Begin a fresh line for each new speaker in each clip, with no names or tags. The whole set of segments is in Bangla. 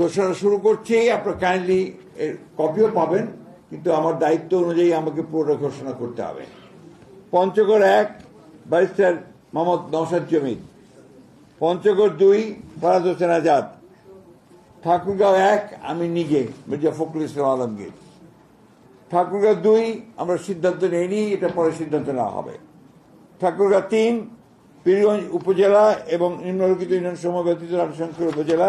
ঘোষণা শুরু করছি, আপনার কাইন্ডলি কপিও পাবেন, কিন্তু আমার দায়িত্ব অনুযায়ী আমাকে পুরোটা ঘোষণা করতে হবে। পঞ্চগড় এক, ব্যারিস্টার মোহাম্মদ নওশাদ জমির পঞ্চগড় দুই, ফরাজ হোসেন আজাদ। ঠাকুরগাঁও এক, আমি নিজে, মির্জা ফখরুল ইসলাম আলমগীর। ঠাকুরগাঁও দুই, আমরা সিদ্ধান্ত নেইনি, এটা পরে সিদ্ধান্ত নেওয়া হবে। ঠাকুরগাঁও তিন, পীরগঞ্জ উপজেলা এবং নিম্নলিখিত ইউনিয়ন সমূহ ব্যতীত রাজশঙ্কর উপজেলা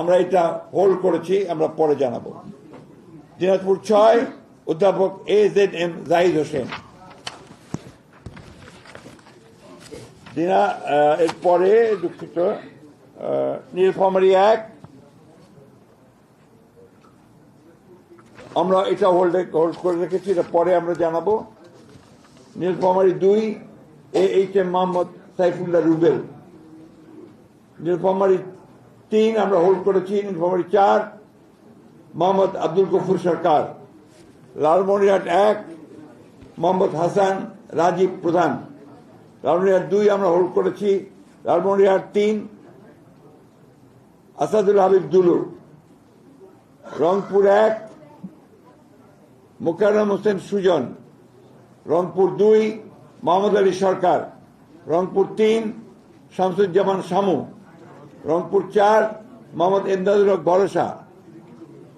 আমরা এটা হোল্ড করেছি, আমরা পরে জানাব। দিনাজপুর ছয়, অধ্যাপক A Z M Jahid Hossain. দিনা এরপরে দুঃখিত নীলফামারী এক। আমরা এটা হোল্ড হোল্ড করে রেখেছি, এটা পরে আমরা জানাব। নীলফামারী দুই, A H M Mohammad Saifullah Rubel. Nilphamari তিন আমরা হোল্ড করেছি নীলফামারী চার, মোহাম্মদ আব্দুল গফুর সরকার। লালমনিরহাট এক, মোহাম্মদ হাসান রাজীব প্রধান। লালমনিরহাট দুই আমরা হোল্ড করেছি, লালমনিরহাট তিন, আসাদুল হাবিব দুলু রংপুর এক, মোকাররম হোসেন সুজন। রংপুর দুই, মোহাম্মদ আলী সরকার। রংপুর তিন, শামসুজ্জামান শামু। রংপুর চার, মোহাম্মদ এমদাদুল হক ভরসা।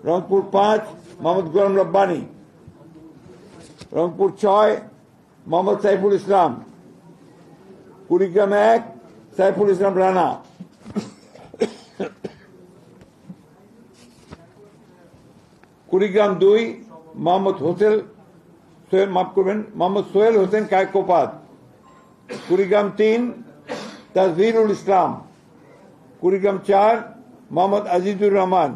রংপুর পাঁচ, মোহাম্মদ গোলাম রব্বানী। রংপুর ছয়, মোহাম্মদ সাইফুল ইসলাম। কুড়িগ্রাম এক, সাইফুল ইসলাম রানা। কুড়িগ্রাম দুই, মোহাম্মদ হোসেন সোহেল, মাফ করবেন, মোহাম্মদ সোহেল হোসেন কায়কোপাত কুড়িগ্রাম তিন তাজভিরুল ইসলাম। কুড়িগ্রাম চার, মোহাম্মদ আজিজুর রহমান।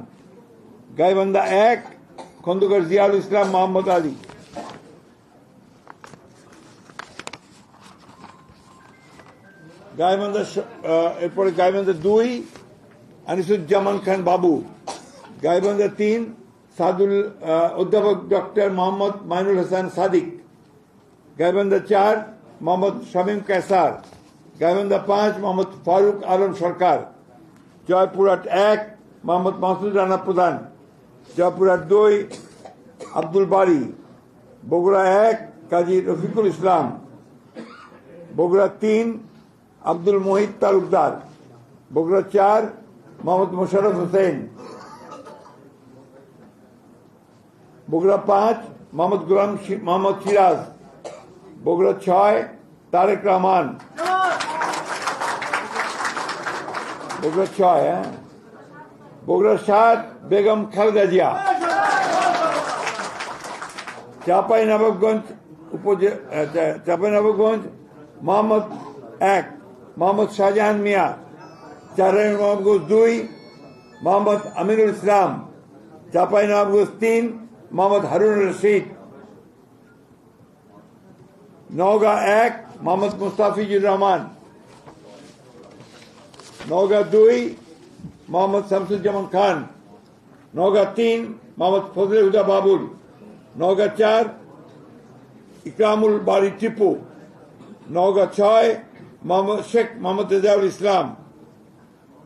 গাইবান্ধা এক, খন্দকার জিয়াউল ইসলাম, মোহাম্মদ আলী। গাইবান্ধা এরপরে গাইবান্ধা দুই, আনিসুজ্জামান খান বাবু। গাইবান্ধা তিন, সাদুল অধ্যাপক ডক্টর মোহাম্মদ মাইনুল হাসান সাদিক। গাইবান্ধা চার, মোহাম্মদ শামীম কেসার। গাইবান্ধা পাঁচ, মোহাম্মদ ফারুক আলম সরকার। জয়পুরহাট এক, মোহাম্মদ মাসুদ রানা প্রধান। জয়পুরহাট দুই, আব্দুল বাড়ি বগুড়া এক, কাজী রফিকুল ইসলাম। বগুড়া তিন, আব্দুল মোহিত তালুকদার। বগুড়া চার, মোহাম্মদ মোশারফ হোসেন। বগুড়া পাঁচ, মোহাম্মদ গুলাম মোহাম্মদ সিরাজ। বগুড়া ছয়, তারেক রহমান। বগুড়া ছয় হ্যাঁ বগুড়া সাত বেগম খালেদা জিয়া চাপাই নবাবগঞ্জ উপজেলা চাপাই নবাবগঞ্জ মোহাম্মদ এক মোহাম্মদ শাহজাহান মিয়া চারাই নবাবগঞ্জ দুই মোহাম্মদ আমিনুল ইসলাম চাপাই নবাবগঞ্জ তিন মোহাম্মদ হারুন রশিদ নওগাঁ এক মোহাম্মদ মুস্তাফিজুর রহমান নওগাঁ দুই মোহাম্মদ শামসুজ্জামান খান নওগাঁ তিন মোহাম্মদ ফজলে হুদা বাবুল নওগাঁ চার ইকরামুল বাড়ি টিপু নওগাঁ ছয় মোহাম্মদ শেখ মোহাম্মদ রেজাউল ইসলাম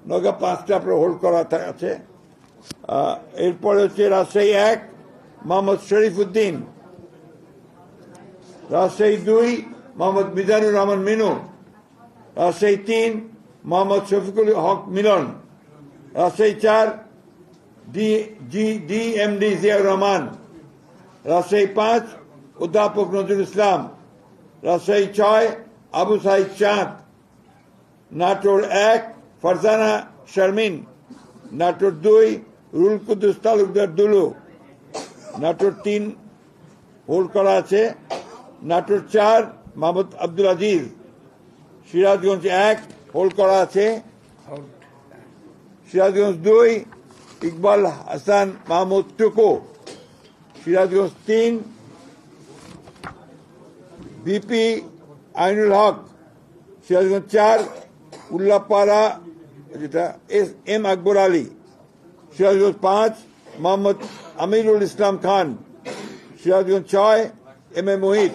নওগাঁ পাঁচটা আপনার হোল্ড করা আছে। এরপরে হচ্ছে রাজশাহী এক মোহাম্মদ শরীফ উদ্দিন রাজশাহী দুই মোহাম্মদ মিজানুর রহমান মিনু। রাজশাহী তিন মোহাম্মদ শফিকুল হক মিলন রাজশাহী চার D G D M D Ziaur Rahman Rajshahi পাঁচ অধ্যাপক নজরুল ইসলাম রাজশাহী ছয় আবু সাইদ চাঁদ নাটোর এক ফারজানা শারমিন নাটোর দুই রুল কুদ্দুস তালুকদার দুলু নাটোর তিন হোল্ড করা আছে নাটোর চার মোহাম্মদ আব্দুল আজিজ সিরাজগঞ্জ এক হোল্ড করা আছে। সিরাজগঞ্জ দুই ইকবাল হাসান মাহমুদ টুকু। সিরাজগঞ্জ তিন বিপি আইনুল হক। সিরাজগঞ্জ চার উল্লাপাড়া যেটা এস এম আকবর আলী। সিরাজগঞ্জ পাঁচ মোহাম্মদ আমিরুল ইসলাম খান। সিরাজগঞ্জ ছয় এম এ মোহিত।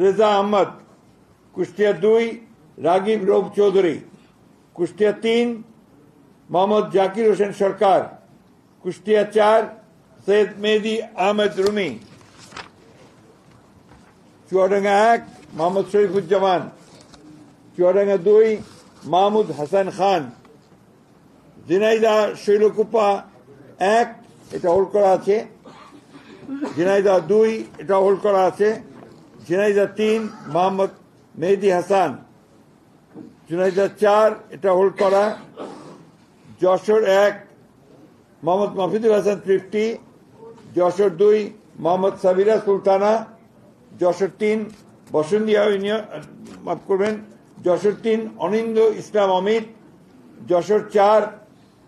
রেজা আহমদ, কুষ্টিয়া দুই, রাগিব রৌফ চৌধুরী, কুষ্টিয়া তিন, মোহাম্মদ জাকির হোসেন সরকার, কুষ্টিয়া চার, সৈয়দ মেহেদি আহমেদ রুমি। চুয়াডাঙ্গা এক, মোহাম্মদ শরীফুজ্জামান। চুয়াডাঙ্গা দুই, মাহমুদ হাসান খান। জিনাইদা শৈলকুপা এক, এটা হোল্ড করা আছে। জিনাইদা দুই, এটা হোল্ড করা আছে। ঝিনাইদা তিন, মোহাম্মদ মেহেদি হাসান। ঝিনাইদা চার, এটা হোল্ড করা। যশোর এক, মোহাম্মদ মাফিদুল হাসান ফিফটি। যশোর দুই, মোহাম্মদ সাবিরা সুলতানা। যশোর তিন বসন্তিয়া ইউনিয়ন, মাফ করবেন। যশোর তিন, অনিন্দ ইসলাম অমিত। যশোর চার,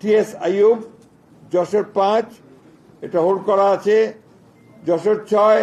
টি এস আইয়ুব। যশোর পাঁচ, এটা হোল্ড করা আছে। যশোর ছয়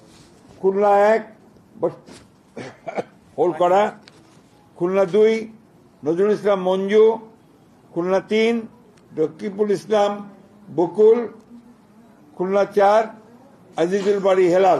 খুলনা এক হোল করা। খুলনা দুই, নজরুল ইসলাম মঞ্জু। খুলনা তিন রকিবুল ইসলাম বকুল। খুলনা চার, আজিজুল বাড়ি হেলাল।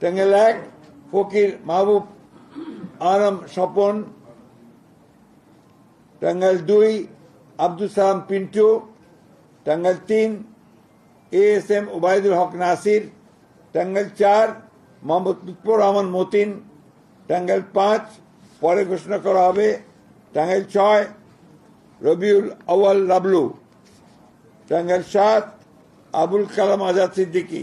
টাঙ্গাইল এক ফকির মাহবুব আলম স্বপন টাঙ্গাইল দুই আব্দুল সালাম পিন্টু টাঙ্গাইল তিন A S M Obaidul Haque Nasir Tangail চার মোহাম্মদ লুৎফর রহমান মতিন টাঙ্গাইল পাঁচ পরে ঘোষণা করা হবে টাঙ্গাইল ছয় রবিউল আউয়াল লাবলু টাঙ্গাইল সাত আবুল কালাম আজাদ সিদ্দিকী।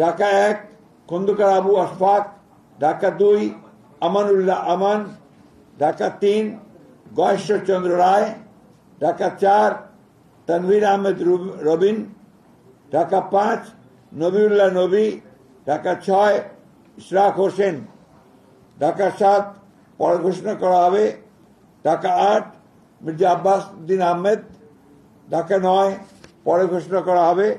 ঢাকা এক, খন্দকার আবু আশফাক, ঢাকা দুই, আমানুল্লাহ আমান, ঢাকা তিন গয়েশ্বর চন্দ্র রায়, ঢাকা চার, তানভীর আহমেদ রুব- রবিন, ঢাকা পাঁচ, নবিউল্লাহ নবী, ঢাকা ছয়, ইশরাক হোসেন। ঢাকা সাত, পরে ঘোষণা করা হবে। ঢাকা আট, মির্জা আব্বাস উদ্দিন আহমেদ। ঢাকা নয়, পরে ঘোষণা করা হবে।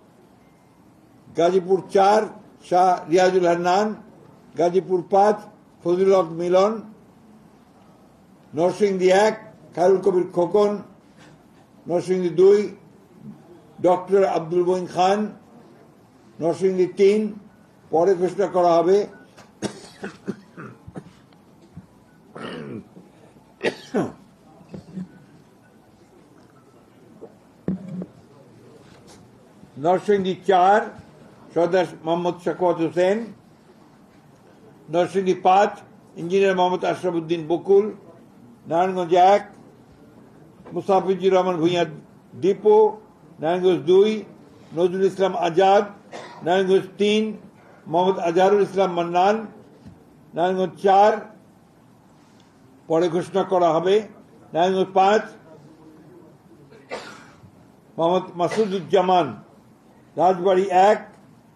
গাজীপুর চার, শাহ রিয়াজুল হান্নান, গাজীপুর পাঁচ, ফজলুল মিলন, নরসিংদী এক, খায়রুল কবির খোকন, নরসিংদী দুই, ডক্টর আব্দুল বইন খান, নরসিংদী তিন, পরে ঘোষণা করা হবে। নরসিংদী চার সর্দার মোহাম্মদ শাকওয়াত হোসেন নরসিংদী পাঁচ ইঞ্জিনিয়ার মোহাম্মদ আশরাফুদ্দিন বকুল নারায়ণগঞ্জ এক মুসাফিজুর রহমান ভূঁইয়া দীপু নারায়ণগঞ্জ দুই নজরুল ইসলাম আজাদ নারায়ণগঞ্জ তিন মোহাম্মদ আজহারুল ইসলাম মান্নান নারায়ণগঞ্জ চার পরে ঘোষণা করা হবে। নারায়ণগঞ্জ পাঁচ মোহাম্মদ মাসুদুজ্জামান রাজবাড়ি এক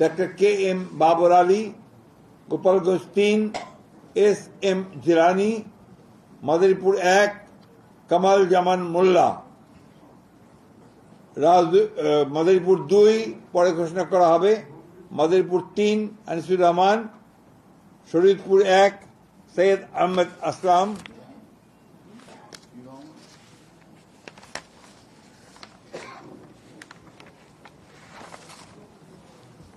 doctor K M Babar Ali Gopalganj তিন এস এম জিরানি মাদারীপুর এক কামাল জামান মোল্লা রাজ মাদারীপুর দুই, পরে ঘোষণা করা হবে। মাদারীপুর তিন আনিসুর রহমান শরীদপুর এক সৈয়দ আহমেদ আসলাম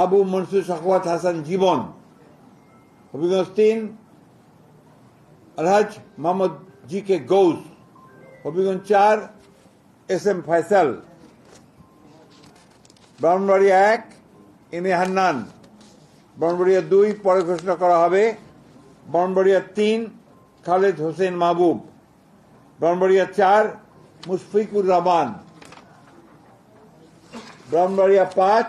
আবু মনসুর শখওয়াত হাসান জীবন, হবিগঞ্জ তিন, আলহাজ মোহাম্মদ জি কে গৌস, হবিগঞ্জ চার, এস এম ফয়সাল। ব্রাহ্মণবাড়িয়া এক, এম এ হান্নান। ব্রাহ্মণবাড়িয়া দুই, পরে ঘোষণা করা হবে। ব্রাহ্মণবাড়িয়া তিন, খালেদ হোসেন মাহবুব। ব্রাহ্মণবাড়িয়া চার, মুশফিকুর রহমান। ব্রাহ্মণবাড়িয়া পাঁচ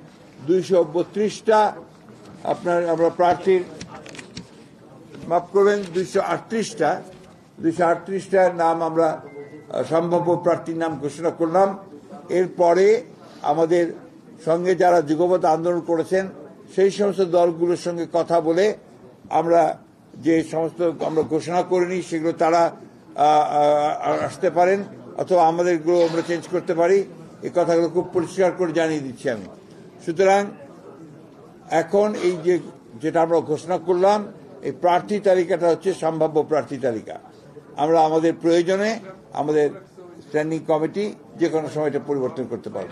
দুইশো বত্রিশটা। আপনার, আমরা প্রার্থীর মাফ করবেন, দুইশো আটত্রিশটা। দুইশো আটত্রিশটার নাম আমরা সম্ভাব্য প্রার্থীর নাম ঘোষণা করলাম। এরপরে আমাদের সঙ্গে যারা যুগপথ আন্দোলন করেছেন, সেই সমস্ত দলগুলোর সঙ্গে কথা বলে আমরা যে সমস্ত আমরা ঘোষণা করিনি সেগুলো তারা আসতে পারেন, অথবা আমাদেরগুলো আমরা চেঞ্জ করতে পারি। এই কথাগুলো খুব পরিষ্কার করে জানিয়ে দিচ্ছি আমি। সুতরাং এখন এই যে, যেটা আমরা ঘোষণা করলাম, এই প্রার্থী তালিকাটা হচ্ছে সম্ভাব্য প্রার্থী তালিকা। আমরা আমাদের প্রয়োজনে আমাদের স্ট্যান্ডিং কমিটি যে কোনো সময় এটা পরিবর্তন করতে পারব।